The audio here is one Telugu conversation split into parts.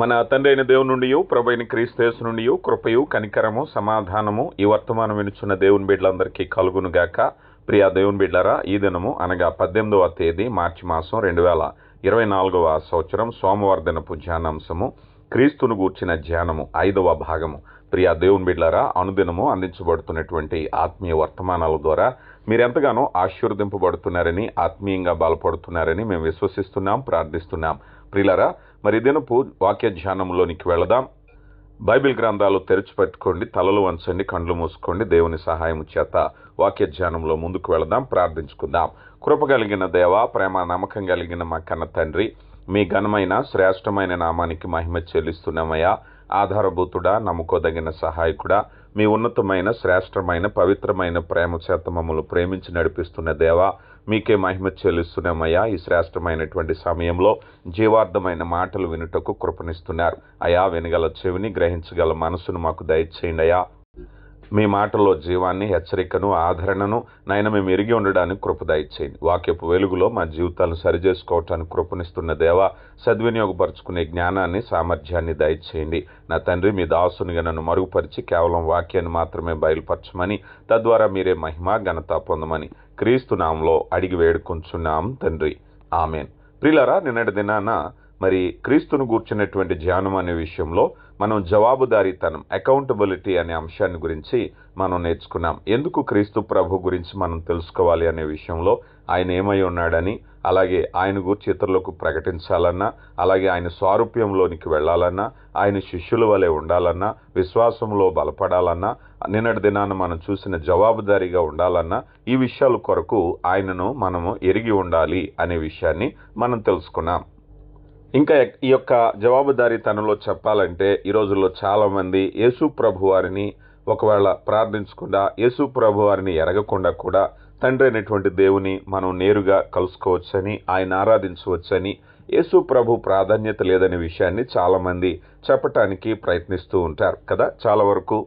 మన తండ్రి అయిన దేవుని నుండి ప్రభైన క్రీస్తేసు నుండి కృపయు కనికరము సమాధానము ఈ వర్తమానం వినుచున్న దేవుని బిడ్డలందరికీ కలుగును గాక. ప్రియా దేవుని బిడ్డరా ఈ దినము అనగా పద్దెనిమిదవ తేదీ మార్చి మాసం రెండు వేల ఇరవై నాలుగవ సంవత్సరం సోమవార దినపు ధ్యానాంశము క్రీస్తును గూర్చిన ధ్యానము ఐదవ భాగము. ప్రియా దేవుని బిడ్డలారా అనుదినము అందించబడుతున్నటువంటి ఆత్మీయ వర్తమానాల ద్వారా మీరెంతగానో ఆశీర్వదింపబడుతున్నారని ఆత్మీయంగా బలపడుతున్నారని మేము విశ్వసిస్తున్నాం ప్రార్థిస్తున్నాం. ప్రియులరా మరి దినపు వాక్య ధ్యానంలోనికి వెళదాం. బైబిల్ గ్రంథాలు తెరిచిపెట్టుకోండి తలలు వంచండి కండ్లు మూసుకోండి దేవుని సహాయం చేత వాక్య ధ్యానంలో ముందుకు వెళదాం ప్రార్థించుకుందాం. కృప కలిగిన దేవ ప్రేమ నమ్మకం కలిగిన మా కన్న తండ్రి మీ ఘనమైన శ్రేష్టమైన నామానికి మహిమ చెల్లిస్తున్నామయ్యా. ఆధారభూతుడా నమ్ముకోదగిన సహాయకుడా మీ ఉన్నతమైన శ్రేష్టమైన పవిత్రమైన ప్రేమ చేత మమ్మల్ని ప్రేమించి నడిపిస్తున్న దేవా మీకే మహిమ చెల్లిస్తున్నామయ్యా. ఈ శ్రేష్టమైనటువంటి సమయంలో జీవార్థమైన మాటలు వినుటకు కృపణిస్తున్నారు అయా వినగల చెవిని గ్రహించగల మనసును మాకు దయచేయండి అయా మీ మాటల్లో జీవాన్ని హెచ్చరికను ఆదరణను నాయన మేము ఎరిగి ఉండడానికి కృప దయచేయండి. వాక్యపు వెలుగులో మా జీవితాలను సరిచేసుకోవటానికి కృపనిస్తున్న దేవ సద్వినియోగపరుచుకునే జ్ఞానాన్ని సామర్థ్యాన్ని దయచేయండి. నా తండ్రి మీ దాసునిగా నన్ను మరుగుపరిచి కేవలం వాక్యాన్ని మాత్రమే బయలుపరచమని తద్వారా మీరే మహిమ ఘనత పొందమని క్రీస్తు నామంలో అడిగి వేడుకుంటున్నాం తండ్రి. ఆమెన్. ప్రిలరా నిన్నటి దినాన మరి క్రీస్తును గూర్చినటువంటి ధ్యానం అనే విషయంలో మనం జవాబుదారీతనం అకౌంటబిలిటీ అనే అంశాన్ని గురించి మనం నేర్చుకున్నాం. ఎందుకు క్రీస్తు ప్రభు గురించి మనం తెలుసుకోవాలి అనే విషయంలో ఆయన ఏమై ఉన్నాడని అలాగే ఆయన గురించి ఇతరులకు ప్రకటించాలన్నా అలాగే ఆయన స్వారూప్యంలోనికి వెళ్ళాలన్నా ఆయన శిష్యుల వలె ఉండాలన్నా విశ్వాసంలో బలపడాలన్నా నిన్నటి దినాన మనం చూసిన జవాబుదారీగా ఉండాలన్నా ఈ విషయాల కొరకు ఆయనను మనము ఎరిగి ఉండాలి అనే విషయాన్ని మనం తెలుసుకున్నాం. ఇంకా ఈ యొక్క జవాబుదారీతనంలో చెప్పాలంటే ఈ రోజుల్లో చాలామంది యేసు ప్రభు వారిని ఒకవేళ ప్రార్థించకుండా యేసు ప్రభు వారిని ఎరగకుండా కూడా తండ్రి అయినటువంటి దేవుని మనం నేరుగా కలుసుకోవచ్చని ఆయన ఆరాధించవచ్చని యేసు ప్రభు ప్రాధాన్యత లేదనే విషయాన్ని చాలామంది చెప్పటానికి ప్రయత్నిస్తూ ఉంటారు కదా? చాలా వరకు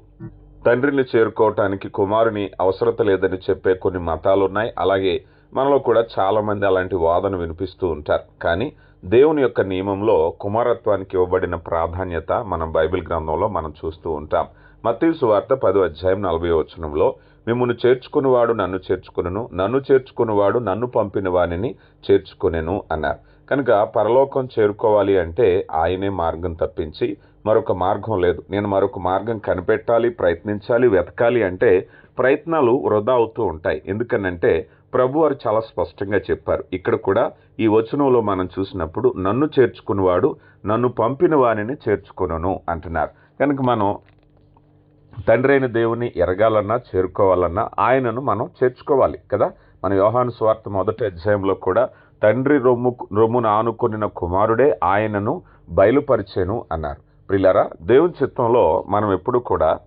తండ్రిని చేరుకోవటానికి కుమారుని అవసరత లేదని చెప్పే కొన్ని మతాలు ఉన్నాయి అలాగే మనలో కూడా చాలామంది అలాంటి వాదన వినిపిస్తూ ఉంటారు. కానీ దేవుని యొక్క నియమంలో కుమారత్వానికి ఇవ్వబడిన ప్రాధాన్యత మనం బైబిల్ గ్రంథంలో మనం చూస్తూ ఉంటాం. మత్తీసు వార్త పదో అధ్యాయం నలభై వచనంలో మిమ్మల్ని చేర్చుకునివాడు నన్ను చేర్చుకును నన్ను చేర్చుకునివాడు నన్ను పంపిన వానిని చేర్చుకునేను అన్నారు. కనుక పరలోకం చేరుకోవాలి అంటే ఆయనే మార్గం తప్పించి మరొక మార్గం లేదు. నేను మరొక మార్గం కనిపెట్టాలి ప్రయత్నించాలి వెతకాలి అంటే ప్రయత్నాలు వృధా అవుతూ ఉంటాయి. ఎందుకనంటే ప్రభు వారు చాలా స్పష్టంగా చెప్పారు. ఇక్కడ కూడా ఈ వచనంలో మనం చూసినప్పుడు నన్ను చేర్చుకునివాడు నన్ను పంపిన వారిని చేర్చుకునను అంటున్నారు. కనుక మనం తండ్రి అయిన దేవుని ఎరగాలన్నా చేరుకోవాలన్నా ఆయనను మనం చేర్చుకోవాలి కదా? మన యోహాను స్వార్థ మొదటి అధ్యాయంలో కూడా తండ్రి రొమ్ము రొమ్మును ఆనుకొనిన కుమారుడే ఆయనను బయలుపరిచేను అన్నారు. ప్రిలరా దేవుని చిత్తంలో మనం ఎప్పుడు కూడా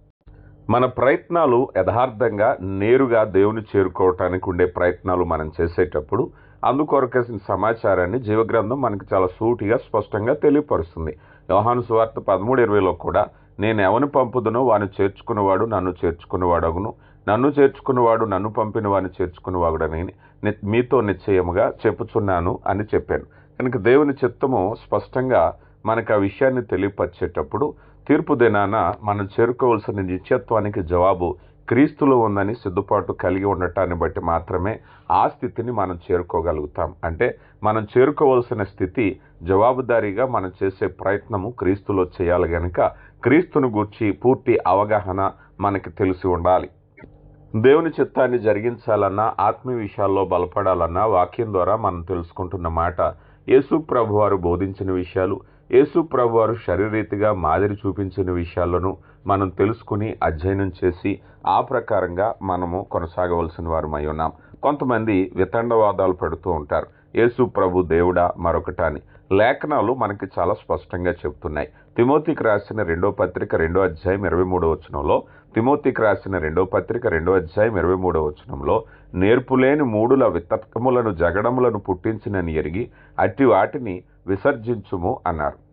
మన ప్రయత్నాలు యథార్థంగా నేరుగా దేవుని చేరుకోవటానికి ఉండే ప్రయత్నాలు మనం చేసేటప్పుడు అందుకొరకేసిన సమాచారాన్ని జీవగ్రంథం మనకు చాలా సూటిగా స్పష్టంగా తెలియపరుస్తుంది. యోహాను సువార్త పదమూడు ఇరవైలో కూడా నేను ఎవని పంపుదునో వాని చేర్చుకున్నవాడు నన్ను చేర్చుకున్నవాడగును. నన్ను చేర్చుకున్నవాడు నన్ను పంపిన వాడిని చేర్చుకున్నవాడని మీతో నిశ్చయముగా చెప్పుచున్నాను అని చెప్పాను. కనుక దేవుని చిత్తము స్పష్టంగా మనకు ఆ విషయాన్ని తెలియపరిచేటప్పుడు తీర్పు దినాన మనం చేరుకోవాల్సిన నిత్యత్వానికి జవాబు క్రీస్తులో ఉందని సిద్ధపాటు కలిగి ఉండటాన్ని బట్టి మాత్రమే ఆ స్థితిని మనం చేరుకోగలుగుతాం. అంటే మనం చేరుకోవాల్సిన స్థితి జవాబుదారీగా మనం చేసే ప్రయత్నము క్రీస్తులో చేయాలి గనుక క్రీస్తును గూర్చి పూర్తి అవగాహన మనకి తెలిసి ఉండాలి. దేవుని చిత్తాన్ని జరిగించాలన్నా ఆత్మీయ విషయాల్లో బలపడాలన్నా వాక్యం ద్వారా మనం తెలుసుకుంటున్న మాట యేసు ప్రభు వారు బోధించిన విషయాలు యేసు ప్రభు వారు శరీరీతిగా మాదిరి చూపించిన విషయాలను మనం తెలుసుకుని అధ్యయనం చేసి ఆ ప్రకారంగా మనము కొనసాగవలసిన వారమై ఉన్నాం. కొంతమంది వితండవాదాలు పెడుతూ ఉంటారు. యేసు ప్రభు దేవుడా మరొకట అని. లేఖనాలు మనకి చాలా స్పష్టంగా చెప్తున్నాయి తిమోతికి రాసిన రెండో పత్రిక రెండో అధ్యాయం ఇరవై మూడో వచనంలో తిమోతికి రాసిన రెండో పత్రిక రెండో అధ్యాయం ఇరవై మూడో వచనంలో నేర్పులేని మూడుల వితర్కములను జగడములను పుట్టించినని ఎరిగి అట్టి వాటిని విసర్జించుము అన్నారు.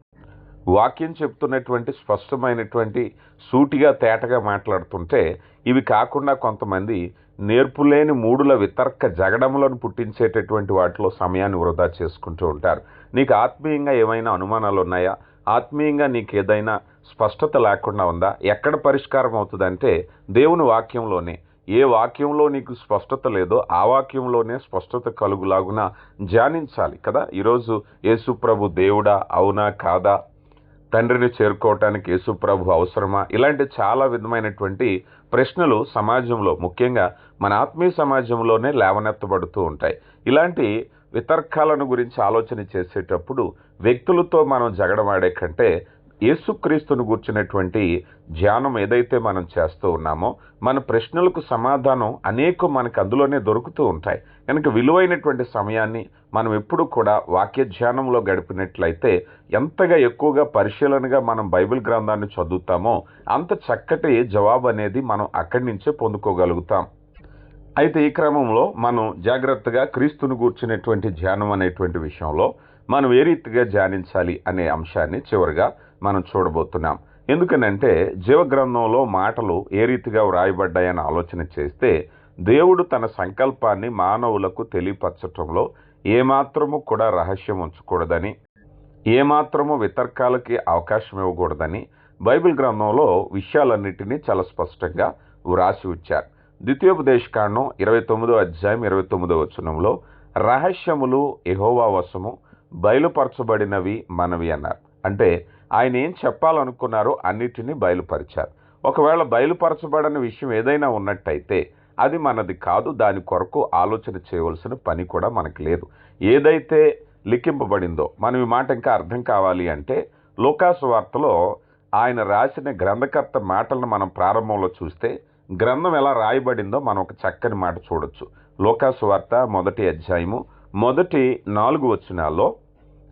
వాక్యం చెప్తున్నటువంటి స్పష్టమైనటువంటి సూటిగా తేటగా మాట్లాడుతుంటే ఇవి కాకుండా కొంతమంది నేర్పులేని మూడుల వితర్క జగడములను పుట్టించేటటువంటి వాటిలో సమయాన్ని వృధా చేసుకుంటూ ఉంటారు. నీకు ఆత్మీయంగా ఏమైనా అనుమానాలు ఉన్నాయా? ఆత్మీయంగా నీకు ఏదైనా స్పష్టత లేకుండా ఉందా? ఎక్కడ పరిష్కారం అవుతుందంటే దేవుని వాక్యంలోనే. ఏ వాక్యంలో నీకు స్పష్టత లేదో ఆ వాక్యంలోనే స్పష్టత కలుగులాగున ధ్యానించాలి కదా? ఈరోజు యేసుప్రభు దేవుడా అవునా కాదా? తండ్రిని చేరుకోవటానికి యేసుప్రభు అవసరమా? ఇలాంటి చాలా విధమైనటువంటి ప్రశ్నలు సమాజంలో ముఖ్యంగా మన ఆత్మీయ సమాజంలోనే లేవనెత్తబడుతూ ఉంటాయి. ఇలాంటి వితర్కాలను గురించి ఆలోచన చేసేటప్పుడు వ్యక్తులతో మనం జగడమాడే కంటే యేసుక్రీస్తును కూర్చున్నటువంటి ధ్యానం ఏదైతే మనం చేస్తూ ఉన్నామో మన ప్రశ్నలకు సమాధానం అనేక మనకు అందులోనే దొరుకుతూ ఉంటాయి. కనుక విలువైనటువంటి సమయాన్ని మనం ఎప్పుడు కూడా వాక్య ధ్యానంలో గడిపినట్లయితే ఎంతగా ఎక్కువగా పరిశీలనగా మనం బైబిల్ గ్రంథాన్ని చదువుతామో అంత చక్కటి జవాబు అనేది మనం అక్కడి నుంచే పొందుకోగలుగుతాం. అయితే ఈ క్రమంలో మనం జాగ్రత్తగా క్రీస్తును కూర్చునేటువంటి ధ్యానం అనేటువంటి విషయంలో మనం ఏ రీతిగా ధ్యానించాలి అనే అంశాన్ని చివరిగా మనం చూడబోతున్నాం. ఎందుకనంటే జీవగ్రంథంలో మాటలు ఏ రీతిగా వ్రాయబడ్డాయని ఆలోచన చేస్తే దేవుడు తన సంకల్పాన్ని మానవులకు తెలియపరచటంలో ఏమాత్రము కూడా రహస్యం ఉంచకూడదని ఏమాత్రము వితర్కాలకి అవకాశం ఇవ్వకూడదని బైబిల్ గ్రంథంలో విషయాలన్నింటినీ చాలా స్పష్టంగా వ్రాసి ఉంచారు. ద్వితీయోపదేశకాండం ఇరవై తొమ్మిదో అధ్యాయం ఇరవై తొమ్మిదో వచనంలో రహస్యములు ఎహోవా వశము బయలుపరచబడినవి మనవి అన్నారు. అంటే ఆయన ఏం చెప్పాలనుకున్నారో అన్నిటినీ బయలుపరిచారు. ఒకవేళ బయలుపరచబడని విషయం ఏదైనా ఉన్నట్టయితే అది మనది కాదు దాని కొరకు ఆలోచన చేయవలసిన పని కూడా మనకి లేదు. ఏదైతే లిఖింపబడిందో మనం ఈ మాట ఇంకా అర్థం కావాలి అంటే లోకాసు వార్తలో ఆయన రాసిన గ్రంథకర్త మాటలను మనం ప్రారంభంలో చూస్తే గ్రంథం ఎలా రాయబడిందో మనం ఒక చక్కని మాట చూడొచ్చు. లోకాసు వార్త మొదటి అధ్యాయము మొదటి నాలుగు వచనాల్లో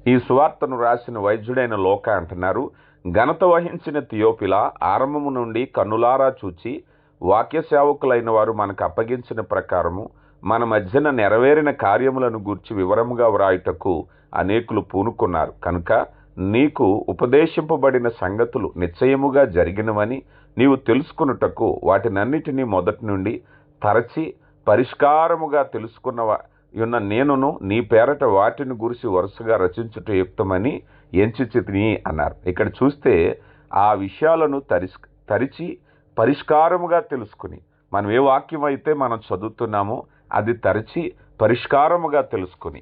ఈ సువార్తను రాసిన వైద్యుడైన లోక అంటున్నారు ఘనత వహించిన థియోపిల ఆరంభము నుండి కన్నులారా చూచి వాక్య సేవకులైన వారు మనకు అప్పగించిన ప్రకారము మన మధ్యన నెరవేరిన కార్యములను గూర్చి వివరముగా వ్రాయుటకు అనేకులు పూనుకున్నారు. కనుక నీకు ఉపదేశింపబడిన సంగతులు నిశ్చయముగా జరిగినవని నీవు తెలుసుకున్నటకు వాటినన్నిటినీ మొదటి నుండి తరచి పరిష్కారముగా తెలుసుకున్నవా ఉన్న నేనును నీ పేరట వాటిని గురిసి వరుసగా రచించుట యుక్తమని ఎంచితిని అన్నారు. ఇక్కడ చూస్తే ఆ విషయాలను తరిస్ తరిచి పరిష్కారముగా తెలుసుకుని మనం ఏ వాక్యం అయితే మనం చదువుతున్నామో అది తరిచి పరిష్కారముగా తెలుసుకుని.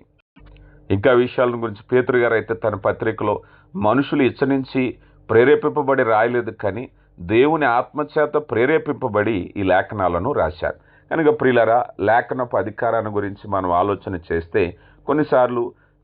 ఇంకా విషయాల గురించి పేతురు గారు అయితే తన పత్రికలో మనుషులు ఇచ్చనించి ప్రేరేపింపబడి రాయలేదు కానీ దేవుని ఆత్మచేత ప్రేరేపింపబడి ఈ లేఖనాలను రాశారు. కనుక ప్రియులరా లేఖనపు అధికారాన్ని గురించి మనం ఆలోచన చేస్తే కొన్నిసార్లు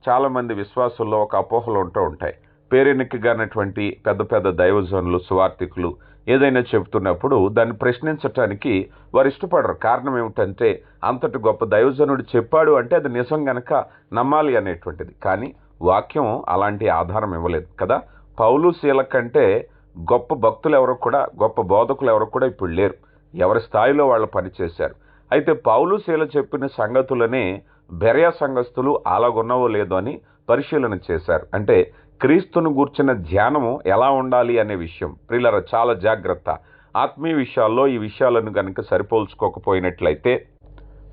చాలామంది విశ్వాసుల్లో ఒక అపోహలు ఉంటూ ఉంటాయి. పేరెన్నికగానటువంటి పెద్ద పెద్ద దైవజనులు సువార్థికులు ఏదైనా చెబుతున్నప్పుడు దాన్ని ప్రశ్నించటానికి వారు ఇష్టపడరు. కారణం ఏమిటంటే అంతటి గొప్ప దైవజనుడు చెప్పాడు అంటే అది నిజం గనక నమ్మాలి అనేటువంటిది. కానీ వాక్యం అలాంటి ఆధారం ఇవ్వలేదు కదా. పౌలు శీల కంటే గొప్ప భక్తులు ఎవరు కూడా గొప్ప బోధకులు ఎవరు కూడా ఇప్పుడు లేరు. ఎవరి స్థాయిలో వాళ్ళు పనిచేశారు. అయితే పౌలు శీల చెప్పిన సంగతులనే బెరయ సంఘస్థులు అలాగున్నవో లేదో అని పరిశీలన చేశారు. అంటే క్రీస్తును గూర్చిన ధ్యానము ఎలా ఉండాలి అనే విషయం. ప్రియులర చాలా జాగ్రత్త. ఆత్మీయ విషయాల్లో ఈ విషయాలను కనుక సరిపోల్చుకోకపోయినట్లయితే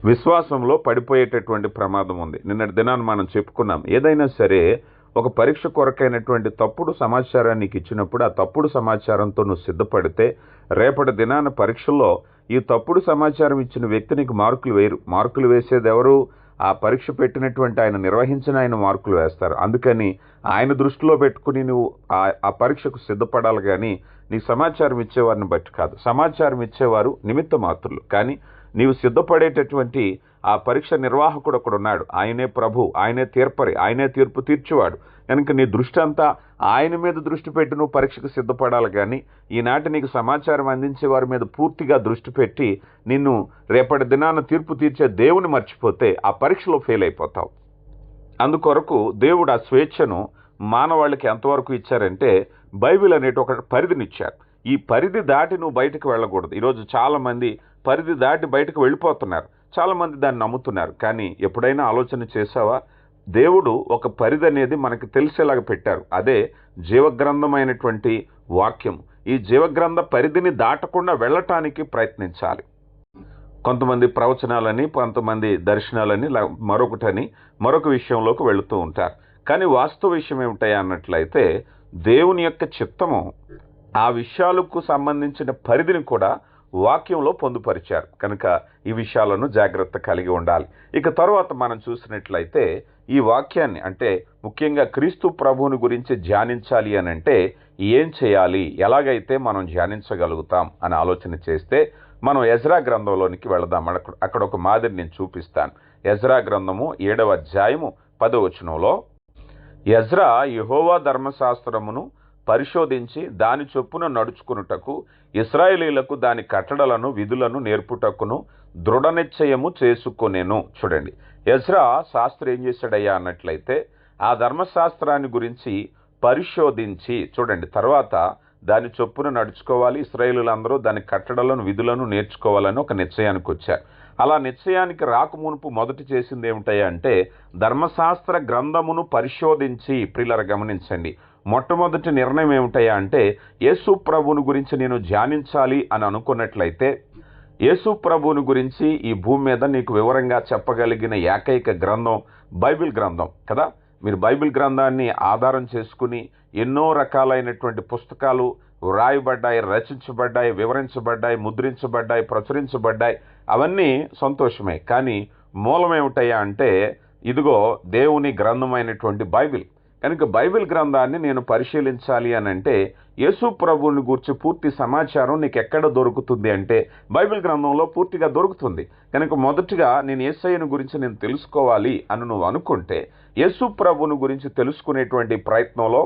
విశ్వాసంలో పడిపోయేటటువంటి ప్రమాదం ఉంది. నిన్నటి దినాన్ని మనం చెప్పుకున్నాం. ఏదైనా సరే ఒక పరీక్ష కొరకైనటువంటి తప్పుడు సమాచారాన్ని నీకు ఇచ్చినప్పుడు ఆ తప్పుడు సమాచారంతో నువ్వు సిద్ధపడితే రేపటి దినాన పరీక్షల్లో ఈ తప్పుడు సమాచారం ఇచ్చిన వ్యక్తి నీకు మార్కులు వేయరు. మార్కులు వేసేది ఎవరు? ఆ పరీక్ష పెట్టినటువంటి ఆయన నిర్వహించిన ఆయన మార్కులు వేస్తారు. అందుకని ఆయన దృష్టిలో పెట్టుకుని నువ్వు ఆ- ఆ పరీక్షకు సిద్ధపడాలి కానీ నీ సమాచారం ఇచ్చేవారిని బట్టి కాదు. సమాచారం ఇచ్చేవారు నిమిత్త మాత్రులు. కానీ నీవు సిద్ధపడేటటువంటి ఆ పరీక్ష నిర్వాహకుడు ఒకడున్నాడు. ఆయనే ప్రభు ఆయనే తీర్పరి ఆయనే తీర్పు తీర్చేవాడు. కనుక నీ దృష్టి అంతా ఆయన మీద దృష్టి పెట్టి నువ్వు పరీక్షకు సిద్ధపడాలి కానీ ఈనాటి నీకు సమాచారం అందించే వారి మీద పూర్తిగా దృష్టి పెట్టి నిన్ను రేపటి దినాన తీర్పు తీర్చే దేవుని మర్చిపోతే ఆ పరీక్షలో ఫెయిల్ అయిపోతావు. అందుకొరకు దేవుడు ఆ స్వేచ్ఛను మానవాళికి ఎంతవరకు ఇచ్చారంటే బైబిల్ అనేటి ఒక పరిధినిచ్చారు. ఈ పరిధి దాటి నువ్వు బయటకు వెళ్ళకూడదు. ఈరోజు చాలామంది పరిధి దాటి బయటకు వెళ్ళిపోతున్నారు. చాలామంది దాన్ని నమ్ముతున్నారు. కానీ ఎప్పుడైనా ఆలోచన చేసావా దేవుడు ఒక పరిధి అనేది మనకి తెలిసేలాగా పెట్టారు. అదే జీవగ్రంథమైనటువంటి వాక్యం. ఈ జీవగ్రంథ పరిధిని దాటకుండా వెళ్ళటానికి ప్రయత్నించాలి. కొంతమంది ప్రవచనాలని కొంతమంది దర్శనాలని మరొకటని మరొక విషయంలోకి వెళుతూ ఉంటారు. కానీ వాస్తవ విషయం ఏమిటాయి అన్నట్లయితే దేవుని యొక్క చిత్తము ఆ విషయాలకు సంబంధించిన పరిధిని కూడా వాక్యంలో పొందుపరిచారు. కనుక ఈ విషయాలను జాగ్రత్త కలిగి ఉండాలి. ఇక తర్వాత మనం చూసినట్లయితే ఈ వాక్యాన్ని అంటే ముఖ్యంగా క్రీస్తు ప్రభువుని గురించి ధ్యానించాలి అని అంటే ఏం చేయాలి? ఎలాగైతే మనం ధ్యానించగలుగుతాం అని ఆలోచన చేస్తే మనం ఎజ్రా గ్రంథంలోనికి వెళదాం. అక్కడ అక్కడ ఒక మాదిరి నేను చూపిస్తాను. ఎజ్రా గ్రంథము ఏడవ అధ్యాయము పదవచనంలో ఎజ్రా యహోవా ధర్మశాస్త్రమును పరిశోధించి దాని చొప్పున నడుచుకునుటకు ఇస్రాయేలీలకు దాని కట్టడలను విధులను నేర్పుటకును దృఢనిశ్చయము చేసుకునేను. చూడండి. ఎజ్రా శాస్త్రి ఏం చేశాడయ్యా అన్నట్లయితే ఆ ధర్మశాస్త్రాన్ని గురించి పరిశోధించి చూడండి తర్వాత దాని చొప్పున నడుచుకోవాలి ఇస్రాయేలులందరూ దాని కట్టడలను విధులను నేర్చుకోవాలని ఒక నిశ్చయానికి వచ్చారు. అలా నిశ్చయానికి రాకమునుపు మొదటి చేసింది ఏమిటయ్యా అంటే ధర్మశాస్త్ర గ్రంథమును పరిశోధించి ప్రిల్లర గమనించండి. మొట్టమొదటి నిర్ణయం ఏమిటయా అంటే యేసు ప్రభువుని గురించి నేను ధ్యానించాలి అని అనుకున్నట్లయితే యేసు ప్రభువుని గురించి ఈ భూమి మీద నీకు వివరంగా చెప్పగలిగిన ఏకైక గ్రంథం బైబిల్ గ్రంథం కదా? మీరు బైబిల్ గ్రంథాన్ని ఆధారం చేసుకుని ఎన్నో రకాలైనటువంటి పుస్తకాలు వ్రాయబడ్డాయి రచించబడ్డాయి వివరించబడ్డాయి ముద్రించబడ్డాయి ప్రచురించబడ్డాయి అవన్నీ సంతోషమే. కానీ మూలమేమిటయ్యా అంటే ఇదిగో దేవుని గ్రంథమైనటువంటి బైబిల్. కనుక బైబిల్ గ్రంథాన్ని నేను పరిశీలించాలి అని అంటే యేసు ప్రభువుని గురించి పూర్తి సమాచారం నీకు ఎక్కడ దొరుకుతుంది అంటే బైబిల్ గ్రంథంలో పూర్తిగా దొరుకుతుంది. కనుక మొదటిగా నేను ఏసయ్యను గురించి నేను తెలుసుకోవాలి అని నువ్వు అనుకుంటే యేసు ప్రభువుని గురించి తెలుసుకునేటువంటి ప్రయత్నంలో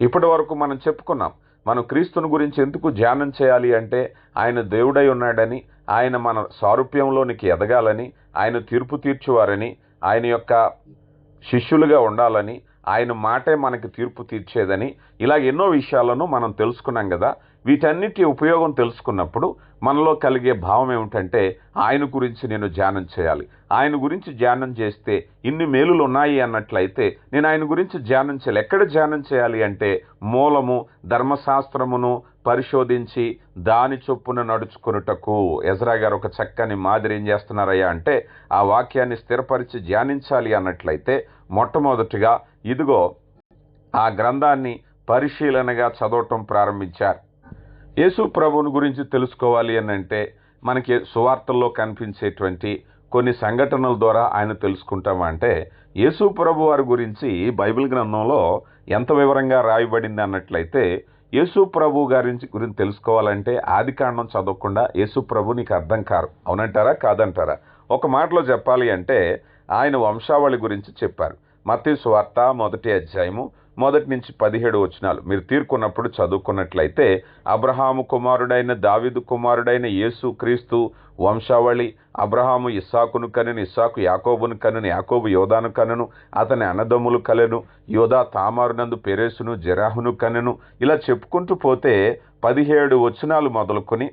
ఇప్పటి వరకు మనం చెప్పుకున్నాం మనం క్రీస్తుని గురించి ఎందుకు ధ్యానం చేయాలి అంటే ఆయన దేవుడై ఉన్నాడని ఆయన మన సారూప్యంలోనికి ఎదగాలని ఆయన తీర్పు తీర్చువారని ఆయన యొక్క శిష్యులుగా ఉండాలని ఆయన మాటే మనకి తీర్పు తీర్చేదని ఇలా ఎన్నో విషయాలను మనం తెలుసుకున్నాం కదా. వీటన్నిటి ఉపయోగం తెలుసుకున్నప్పుడు మనలో కలిగే భావం ఏమిటంటే ఆయన గురించి నేను ధ్యానం చేయాలి. ఆయన గురించి ధ్యానం చేస్తే ఇన్ని మేలులు ఉన్నాయి అన్నట్లయితే నేను ఆయన గురించి ధ్యానం చేయాలి. ఎక్కడ ధ్యానం చేయాలి అంటే మూలము ధర్మశాస్త్రమును పరిశోధించి దాని చొప్పున నడుచుకున్నటకు ఎజరా గారు ఒక చక్కని మాదిరి ఏం చేస్తున్నారయ్యా అంటే ఆ వాక్యాన్ని స్థిరపరిచి ధ్యానించాలి అన్నట్లయితే మొట్టమొదటిగా ఇదిగో ఆ గ్రంథాన్ని పరిశీలనగా చదవటం ప్రారంభించారు. యేసు ప్రభుని గురించి తెలుసుకోవాలి అని అంటే మనకి సువార్తల్లో కనిపించేటువంటి కొన్ని సంఘటనల ద్వారా ఆయన తెలుసుకుంటామంటే యేసు ప్రభు వారి గురించి బైబిల్ గ్రంథంలో ఎంత వివరంగా రాయబడింది అన్నట్లయితే యేసు ప్రభు గారి గురించి తెలుసుకోవాలంటే ఆది కాండం చదవకుండా యేసు ప్రభు నీకు అర్థం కారు. అవునంటారా? కాదంటారా? ఒక మాటలో చెప్పాలి అంటే ఆయన వంశావళి గురించి చెప్పారు. మత్తీ సువార్త మొదటి అధ్యాయము మొదటి నుంచి పదిహేడు వచనాలు. మీరు తీర్కొన్నప్పుడు చదువుకున్నట్లయితే అబ్రహాము కుమారుడైన దావిదు కుమారుడైన యేసు క్రీస్తు వంశావళి అబ్రహాము ఇస్సాకును కనును ఇస్సాకు యాకోబును కనును యాకోబు యోధాను కనును అతని అన్నదమ్ములు కలెను యోధా తామారునందు పెరేసును జరాహును కనెను. ఇలా చెప్పుకుంటూ పోతే పదిహేడు వచనాలు మొదలుకొని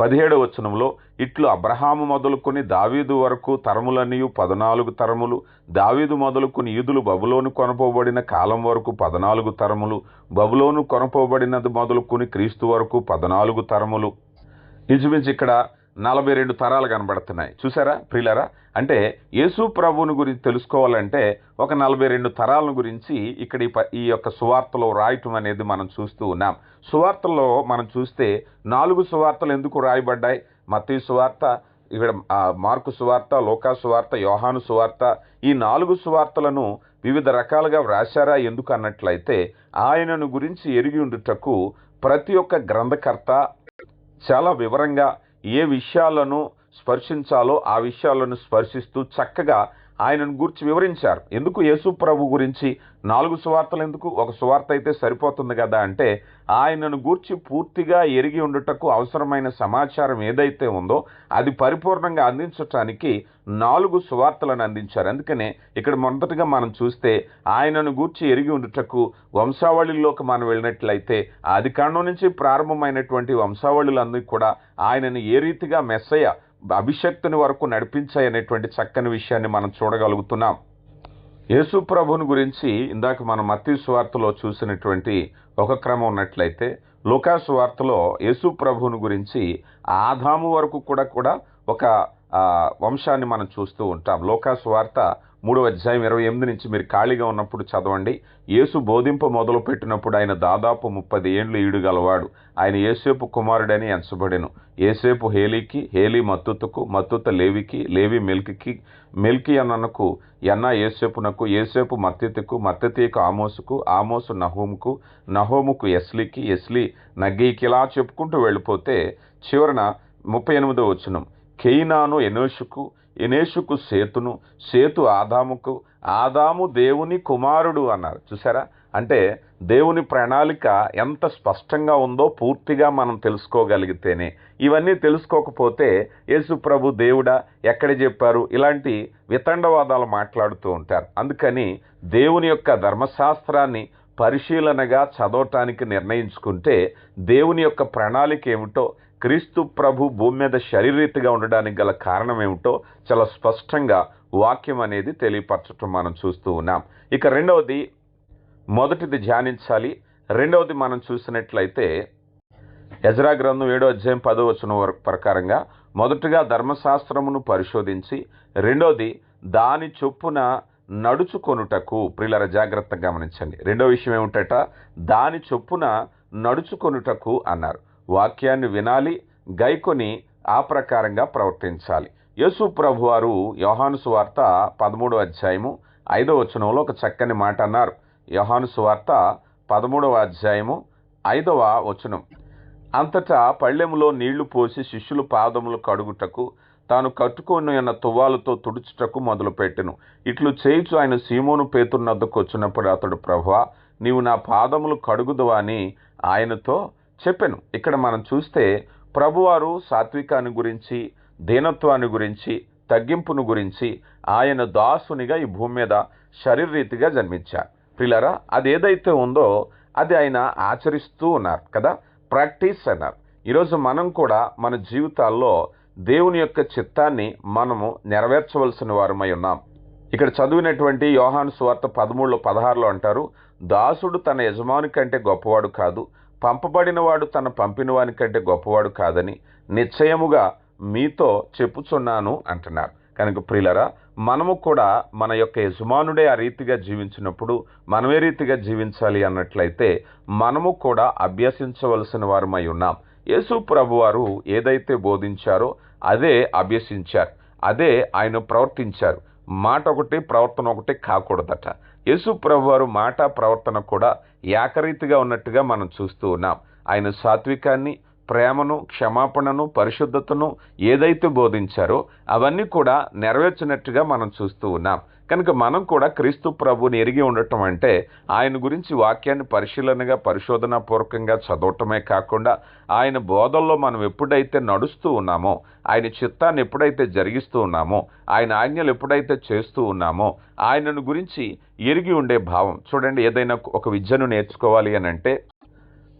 పదిహేడవ వచనంలో ఇట్లు అబ్రహాము మొదలుకొని దావీదు వరకు తరములనియు పద్నాలుగు తరములు దావీదు మొదలుకొని ఈదులు బబులోను కొనపోబడిన కాలం వరకు పద్నాలుగు తరములు బబులోను కొనపోబడినది మొదలుకొని క్రీస్తు వరకు పద్నాలుగు తరములు. ఇంచుమించు ఇక్కడ నలభై రెండు తరాలు కనబడుతున్నాయి. చూసారా ప్రియులరా? అంటే యేసు ప్రభువుని గురించి తెలుసుకోవాలంటే ఒక నలభై రెండు తరాలను గురించి ఇక్కడ ఈ ప- ఈ యొక్క సువార్తలో రాయటం అనేది మనం చూస్తూ ఉన్నాం. సువార్తల్లో మనం చూస్తే నాలుగు సువార్తలు ఎందుకు రాయబడ్డాయి? మత్తయి సువార్త ఇక్కడ మార్కు సువార్త లోకా సువార్త యోహాను సువార్త ఈ నాలుగు సువార్తలను వివిధ రకాలుగా వ్రాశారా ఎందుకు అన్నట్లయితే ఆయనను గురించి ఎరిగి ఉండుటకు ప్రతి ఒక్క గ్రంథకర్త చాలా వివరంగా ఏ విషయాలను స్పర్శించాలో ఆ విషయాలను స్పర్శిస్తూ చక్కగా ఆయనను గురించి వివరించారు. ఎందుకు యేసు ప్రభు గురించి నాలుగు సువార్తలు ఎందుకు? ఒక సువార్త అయితే సరిపోతుంది కదా అంటే ఆయనను గూర్చి పూర్తిగా ఎరిగి ఉండుటకు అవసరమైన సమాచారం ఏదైతే ఉందో అది పరిపూర్ణంగా అందించటానికి నాలుగు సువార్తలను అందించారు. అందుకనే ఇక్కడ మొదటగా మనం చూస్తే ఆయనను గూర్చి ఎరిగి ఉండుటకు వంశావళిలోకి మనం వెళ్ళినట్లయితే ఆది కాండం నుంచి ప్రారంభమైనటువంటి వంశావళులన్నీ కూడా ఆయనను ఏ రీతిగా మెస్సయ్య అభిషక్తుని వరకు నడిపించాయి అనేటువంటి చక్కని విషయాన్ని మనం చూడగలుగుతున్నాం. యేసు ప్రభుని గురించి ఇందాక మనం మత్తి సువార్తలో చూసినటువంటి ఒక క్రమం ఉన్నట్లయితే లోకాసు వార్తలో యేసు ప్రభుని గురించి ఆదాము వరకు కూడా కూడా ఒక వంశాన్ని మనం చూస్తూ ఉంటాం. లోకాసు వార్త మూడవ అధ్యాయం ఇరవై ఎనిమిది నుంచి మీరు ఖాళీగా ఉన్నప్పుడు చదవండి. యేసు బోధింప మొదలు పెట్టినప్పుడు ఆయన దాదాపు ముప్పది ఏండ్లు ఈడు గలవాడు. ఆయన ఏసేపు కుమారుడని ఎంచబడెను. ఏసేపు హేలీకి హేలీ మత్తుతుకు మత్తుత లేవికి లేవి మిల్కికి మెల్కి అన్నకు ఎన్న ఏసేపునకు ఏసేపు మత్తెతుకు మత్తెతీకు ఆమోసుకు ఆమోసు నహోముకు నహోముకు ఎస్లీకి ఎస్లీ నగ్గీకి ఇలా చెప్పుకుంటూ వెళ్ళిపోతే చివరన ముప్పై ఎనిమిదో వచ్చినం కెయినాను ఎనోషుకు ఎనేషుకు సేతును సేతు ఆదాముకు ఆదాము దేవుని కుమారుడు అన్నారు. చూసారా అంటే దేవుని ప్రణాళిక ఎంత స్పష్టంగా ఉందో పూర్తిగా మనం తెలుసుకోగలిగితేనే. ఇవన్నీ తెలుసుకోకపోతే యేసుప్రభు దేవుడా ఎక్కడ చెప్పారు? ఇలాంటి వితండవాదాలు మాట్లాడుతూ ఉంటారు. అందుకని దేవుని యొక్క ధర్మశాస్త్రాన్ని పరిశీలనగా చదవటానికి నిర్ణయించుకుంటే దేవుని యొక్క ప్రణాళిక ఏమిటో క్రీస్తు ప్రభు భూమి మీద శరీరీతిగా ఉండడానికి గల కారణం ఏమిటో చాలా స్పష్టంగా వాక్యం అనేది తెలియపరచటం మనం చూస్తూ ఉన్నాం. ఇక రెండవది మొదటిది ధ్యానించాలి. రెండవది మనం చూసినట్లయితే యజరా గ్రంథం ఏడో అధ్యాయం పదో వచనం వరకు ప్రకారంగా మొదటగా ధర్మశాస్త్రమును పరిశోధించి రెండోది దాని చొప్పున నడుచుకొనుటకు ప్రిల్లర జాగ్రత్తగా గమనించండి. రెండో విషయం ఏమిటట? దాని చొప్పున నడుచుకొనుటకు అన్నారు. వాక్యాన్ని వినాలి గైకొని ఆ ప్రకారంగా ప్రవర్తించాలి. యేసు ప్రభు వారు యోహాను సువార్త పదమూడవ అధ్యాయము ఐదవ వచనంలో ఒక చక్కని మాట అన్నారు. యోహాను సువార్త పదమూడవ అధ్యాయము ఐదవ వచనం. అంతటా పళ్ళెములో నీళ్ళు పోసి శిష్యులు పాదములు కడుగుటకు తాను కట్టుకొని ఉన్న తువ్వాలతో తుడుచుటకు మొదలుపెట్టెను. ఇట్లు చేయుచు ఆయన సీమోను పేతున్నద్దకు వచ్చినప్పుడు అతడు ప్రభువా నీవు నా పాదములు కడుగుదువా అని ఆయనతో చెప్పాను. ఇక్కడ మనం చూస్తే ప్రభువారు సాత్వికాన్ని గురించి దీనత్వాన్ని గురించి తగ్గింపును గురించి ఆయన దాసునిగా ఈ భూమి మీద శరీరీతిగా జన్మించారు. ప్రిలరా అది ఏదైతే ఉందో అది ఆయన ఆచరిస్తూ ఉన్నారు కదా ప్రాక్టీస్ అన్నారు. ఈరోజు మనం కూడా మన జీవితాల్లో దేవుని యొక్క చిత్తాన్ని మనము నెరవేర్చవలసిన వారమై ఉన్నాం. ఇక్కడ చదివినటువంటి యోహాను స్వార్త పదమూడులో పదహారులో అంటారు దాసుడు తన యజమాని కంటే గొప్పవాడు కాదు పంపబడినవాడు తన పంపినవాని కంటే గొప్పవాడు కాదని నిశ్చయముగా మీతో చెప్పుచున్నాను అంటున్నారు. కనుక ప్రియులరా మనము కూడా మన యొక్క యజమానుడే ఆ రీతిగా జీవించినప్పుడు మనమే రీతిగా జీవించాలి అన్నట్లయితే మనము కూడా అభ్యసించవలసిన వారమై ఉన్నాం. యేసు ప్రభువారు ఏదైతే బోధించారో అదే అభ్యసించారు. అదే ఆయన ప్రవర్తించారు. మాట ఒకటి ప్రవర్తన ఒకటి కాకూడదట. యేసు ప్రభువారు మాట ప్రవర్తన కూడా ఏకరీతిగా ఉన్నట్టుగా మనం చూస్తూ ఉన్నాం. ఆయన సాత్వికాన్ని ప్రేమను క్షమాపణను పరిశుద్ధతను ఏదైతే బోధించారో అవన్నీ కూడా నెరవేర్చినట్టుగా మనం చూస్తూ ఉన్నాం. కనుక మనం కూడా క్రీస్తు ప్రభుని ఎరిగి ఉండటం అంటే ఆయన గురించి వాక్యాన్ని పరిశీలనగా పరిశోధన పూర్వకంగా చదవటమే కాకుండా ఆయన బోధల్లో మనం ఎప్పుడైతే నడుస్తూ ఉన్నామో ఆయన చిత్తాన్ని ఎప్పుడైతే జరిగిస్తూ ఉన్నామో ఆయన ఆజ్ఞలు ఎప్పుడైతే చేస్తూ ఉన్నామో ఆయనను గురించి ఎరిగి ఉండే భావం చూడండి ఏదైనా ఒక విద్యను నేర్చుకోవాలి అని అంటే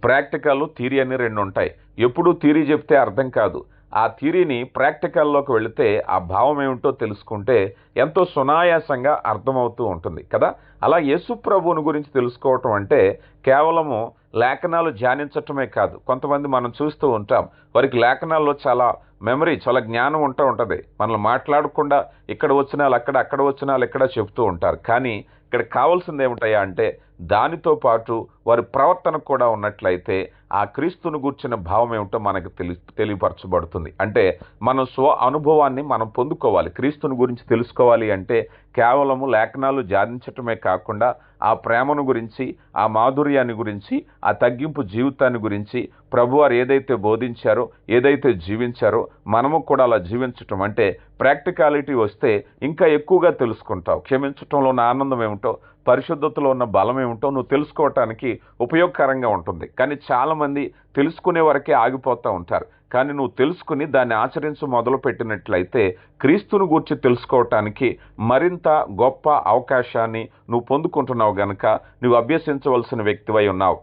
ప్రాక్టికల్ థీరీ అని రెండు ఉంటాయి. ఎప్పుడూ థీరీ చెప్తే అర్థం కాదు. ఆ థిరీని ప్రాక్టికల్లోకి వెళితే ఆ భావం ఏమిటో తెలుసుకుంటే ఎంతో సునాయాసంగా అర్థమవుతూ ఉంటుంది కదా? అలా యేసు ప్రభువుని గురించి తెలుసుకోవటం అంటే కేవలము లేఖనాలు ధ్యానించటమే కాదు. కొంతమంది మనం చూస్తూ ఉంటాం వారికి లేఖనాల్లో చాలా మెమరీ చాలా జ్ఞానం ఉంటూ ఉంటుంది. మనల్ని మాట్లాడకుండా ఇక్కడ వచ్చినాలు అక్కడ అక్కడ వచ్చినాలు ఇక్కడ చెప్తూ ఉంటారు. కానీ ఇక్కడ కావాల్సింది ఏమిటాయా అంటే దానితో పాటు వారి ప్రవర్తన కూడా ఉన్నట్లయితే ఆ క్రీస్తును గూర్చిన భావం ఏమిటో మనకు తెలి తెలియపరచబడుతుంది. అంటే మన స్వ అనుభవాన్ని మనం పొందుకోవాలి. క్రీస్తుని గురించి తెలుసుకోవాలి అంటే కేవలము లేఖనాలు జాధించటమే కాకుండా ఆ ప్రేమను గురించి ఆ మాధుర్యాన్ని గురించి ఆ తగ్గింపు జీవితాన్ని గురించి ప్రభువారు ఏదైతే బోధించారో ఏదైతే జీవించారో మనము కూడా అలా జీవించటం అంటే ప్రాక్టికాలిటీ వస్తే ఇంకా ఎక్కువగా తెలుసుకుంటావు. క్షమించటంలో ఉన్న ఆనందం ఏమిటో పరిశుద్ధతలో ఉన్న బలం ఏమిటో నువ్వు తెలుసుకోవటానికి ఉపయోగకరంగా ఉంటుంది. కానీ చాలామంది తెలుసుకునే వరకే ఆగిపోతూ ఉంటారు. కానీ నువ్వు తెలుసుకుని దాన్ని ఆచరించు మొదలు పెట్టినట్లయితే క్రీస్తును గూర్చి తెలుసుకోవటానికి మరింత గొప్ప అవకాశాన్ని నువ్వు పొందుకుంటున్నావు గనక నువ్వు అభ్యసించవలసిన వ్యక్తివై ఉన్నావు.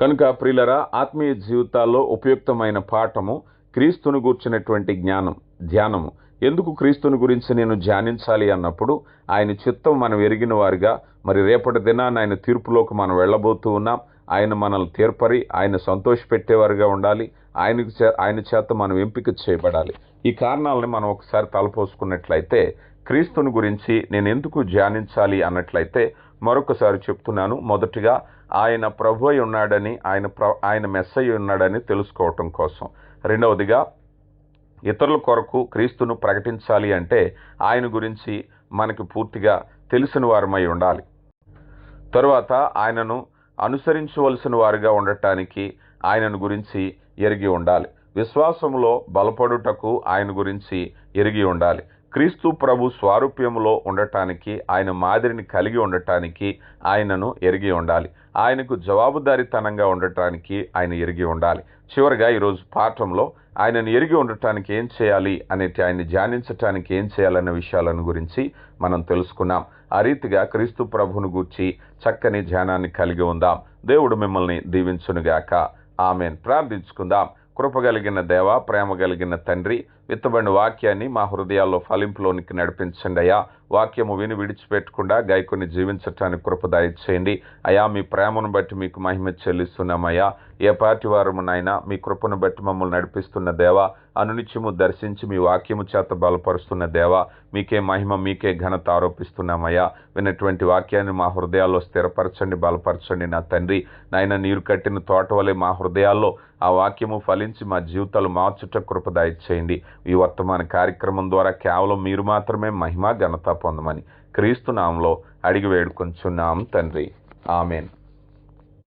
కనుక ప్రియులరా ఆత్మీయ జీవితాల్లో ఉపయుక్తమైన పాఠము క్రీస్తును గూర్చినటువంటి జ్ఞానం ధ్యానము. ఎందుకు క్రీస్తుని గురించి నేను ధ్యానించాలి అన్నప్పుడు ఆయన చిత్తం మనం ఎరిగిన వారిగా మరి రేపటి దినాన్ని ఆయన తీర్పులోకి మనం వెళ్ళబోతూ ఉన్నాం. ఆయన మనల్ని తీర్పరి ఆయన సంతోషపెట్టేవారుగా ఉండాలి. ఆయనకు చే ఆయన చేత మనం ఎంపిక చేయబడాలి. ఈ కారణాలని మనం ఒకసారి తలపోసుకున్నట్లయితే క్రీస్తుని గురించి నేను ఎందుకు ధ్యానించాలి అన్నట్లయితే మరొకసారి చెప్తున్నాను. మొదటిగా ఆయన ప్రభు అయి ఉన్నాడని ఆయన ప్ర ఆయన మెస్సయ్య ఉన్నాడని తెలుసుకోవటం కోసం. రెండవదిగా ఇతరుల కొరకు క్రీస్తును ప్రకటించాలి అంటే ఆయన గురించి మనకి పూర్తిగా తెలిసిన వారమై ఉండాలి. తరువాత ఆయనను అనుసరించవలసిన వారిగా ఉండటానికి ఆయనను గురించి ఎరిగి ఉండాలి. విశ్వాసంలో బలపడుటకు ఆయన గురించి ఎరిగి ఉండాలి. క్రీస్తు ప్రభు స్వారూప్యములో ఉండటానికి ఆయన మాదిరిని కలిగి ఉండటానికి ఆయనను ఎరిగి ఉండాలి. ఆయనకు జవాబుదారీతనంగా ఉండటానికి ఆయన ఎరిగి ఉండాలి. చివరిగా ఈరోజు పాఠంలో ఆయనను ఎరిగి ఉండటానికి ఏం చేయాలి అనేటి ఆయన్ని ధ్యానించటానికి ఏం చేయాలన్న విషయాలను గురించి మనం తెలుసుకున్నాం. ఆ రీతిగా క్రీస్తు ప్రభును గూర్చి చక్కని ధ్యానాన్ని కలిగి ఉందాం. దేవుడు మిమ్మల్ని దీవించునుగాక. ఆమె ప్రార్థించుకుందాం. కృపగలిగిన దేవ ప్రేమ కలిగిన తండ్రి విత్తబడిన వాక్యాన్ని మా హృదయాల్లో ఫలింపులోనికి నడిపించండి అయ్యా. వాక్యము విని విడిచిపెట్టకుండా గాయకుని జీవించటానికి కృప దయచేయండి. అయా మీ ప్రేమను బట్టి మీకు మహిమ చెల్లిస్తున్నామయ్యా. ఏ పార్టీ వారము నాయన మీ కృపను బట్టి మమ్మల్ని నడిపిస్తున్న దేవా అనునిత్యము దర్శించి మీ వాక్యము చేత బలపరుస్తున్న దేవా మీకే మహిమ మీకే ఘనత ఆరోపిస్తున్నామయ్యా. విన్నటువంటి వాక్యాన్ని మా హృదయాల్లో స్థిరపరచండి బలపరచండి నా తండ్రి. నాయన నీరు కట్టిన తోట వలె మా హృదయాల్లో ఆ వాక్యము ఫలించి మా జీవితాలు మార్చుట కృప చేయండి ఈ వర్తమాన కార్యక్రమం ద్వారా కేవలం మీరు మాత్రమే మహిమ ఘనత పొందమని క్రీస్తు నామంలో అడిగి వేడుకొంచున్నాం తండ్రి. ఆమెన్.